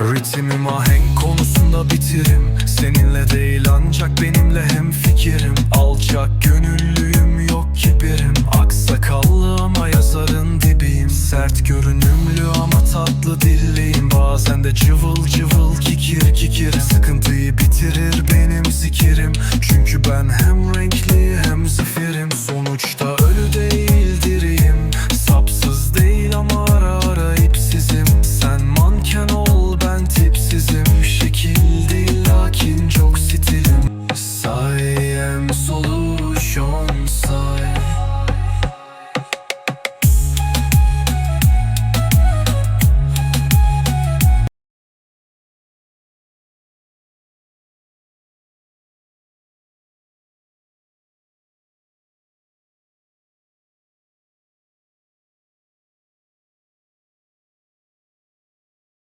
Ritimim ahenk konusunda bitirim. Seninle değil ancak benimle hem fikirim. Alçak gönüllüyüm yok kibirim Aksakallı ama yazarın dibiyim. Sert görünümlü ama tatlı dilliyim. Bazen de cıvıl cıvıl kikir kikirim Sıkıntıyı bitirir beni. rồi.